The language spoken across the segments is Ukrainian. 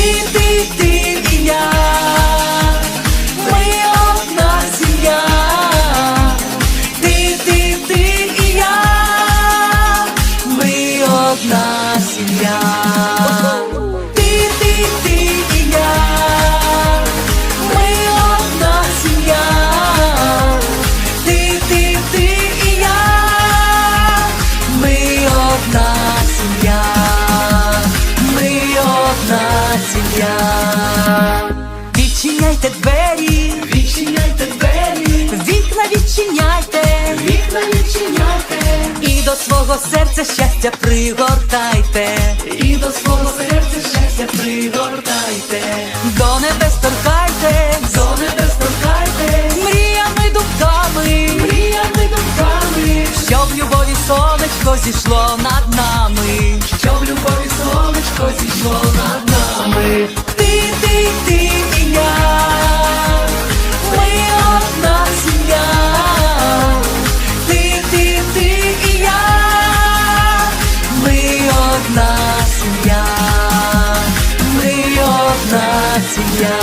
D D D. відчиняйте, вікна відчиняйте, і до свого серця щастя пригортайте, і до свого серця щастя пригортайте, до небес торкайте, до небес торкайте, мріями думками, мріями думками, щоб любові сонечко зійшло над одна сім'я.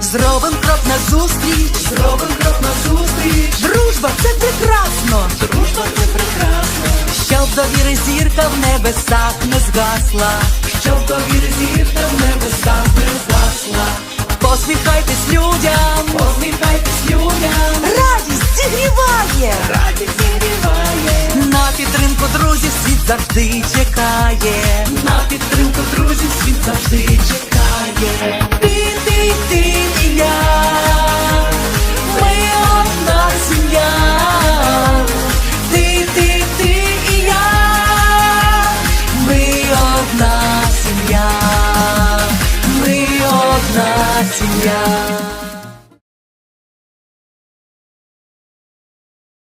Зробим крок назустріч, Зробим крок назустріч, дружба це прекрасно, дружба це прекрасно, щоб довіри зірка в небесах не згасла. щоб довіри зірка в небесах не згасла. Посміхайтесь людям, Посміхайтесь людям, радість зігріває. радість зігріває, На підтримку друзів завжди чекає. на підтримку друзів світ завжди чекає. Ти, ти, ти і я, ми одна сім'я. Ти, ти, ти і я, ми одна сім'я, ми одна сім'я.